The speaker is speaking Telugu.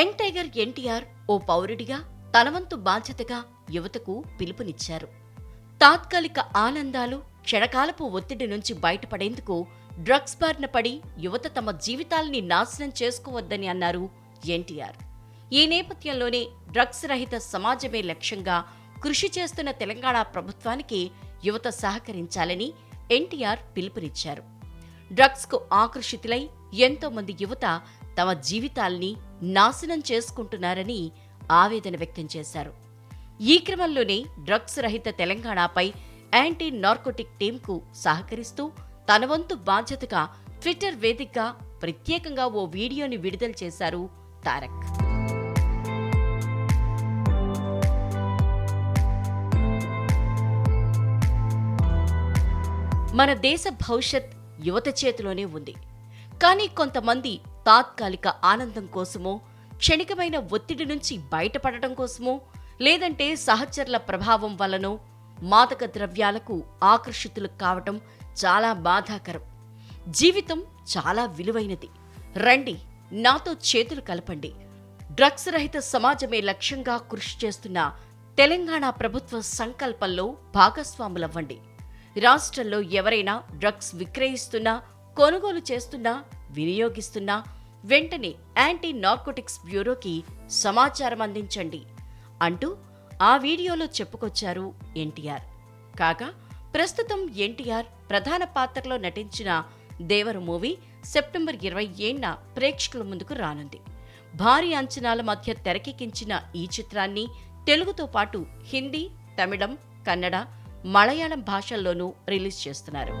యంగ్ టైగర్ ఎన్టీఆర్ ఓ పౌరుడిగా తనవంతు బాధ్యతగా యువతకు పిలుపునిచ్చారు. తాత్కాలిక ఆనందాలు క్షణకాలపు ఒత్తిడి నుంచి బయటపడేందుకు డ్రగ్స్ బారిన పడి యువత తమ జీవితాల్ని నాశనం చేసుకోవద్దని అన్నారు ఎన్టీఆర్. ఈ నేపథ్యంలోనే డ్రగ్స్ రహిత సమాజమే లక్ష్యంగా కృషి చేస్తున్న తెలంగాణ ప్రభుత్వానికి యువత సహకరించాలని ఎన్టీఆర్ పిలుపునిచ్చారు. డ్రగ్స్కు ఆకర్షితులై ఎంతోమంది యువత తమ జీవితాల్ని నాశనం చేసుకుంటున్నారని ఆవేదన వ్యక్తం చేశారు. ఈ క్రమంలోనే డ్రగ్స్ రహిత తెలంగాణపై యాంటీ నార్కోటిక్ టీంకు సహకరిస్తూ తన వంతు బాధ్యతగా ట్విట్టర్ వేదికగా ప్రత్యేకంగా ఓ వీడియోని విడుదల చేశారు తారక్. మన దేశ భవిష్యత్ యువత చేతిలోనే ఉంది. కానీ కొంతమంది తాత్కాలిక ఆనందం కోసమో క్షణికమైన ఒత్తిడి నుంచి బయటపడటం కోసమో లేదంటే సహచరుల ప్రభావం వలనో మాదక ద్రవ్యాలకు ఆకర్షితులు కావటం చాలా బాధాకరం. జీవితం చాలా విలువైనది. రండి నాతో చేతులు కలపండి. డ్రగ్స్ రహిత సమాజమే లక్ష్యంగా కృషి చేస్తున్న తెలంగాణ ప్రభుత్వ సంకల్పంలో భాగస్వాములవ్వండి. రాష్ట్రంలో ఎవరైనా డ్రగ్స్ విక్రయిస్తున్నా కొనుగోలు చేస్తున్నా వినియోగిస్తున్నా వెంటనే యాంటీ నార్కోటిక్స్ బ్యూరోకి సమాచారం అందించండి అంటూ ఆ వీడియోలో చెప్పుకొచ్చారు ఎన్టీఆర్. కాగా ప్రస్తుతం ఎన్టీఆర్ ప్రధాన పాత్రలో నటించిన దేవరు మూవీ సెప్టెంబర్ ఇరవై ఏడున ప్రేక్షకుల ముందుకు రానుంది. భారీ అంచనాల మధ్య తెరకెక్కించిన ఈ చిత్రాన్ని తెలుగుతో పాటు హిందీ తమిళం కన్నడ మలయాళం భాషల్లోనూ రిలీజ్ చేస్తున్నారు.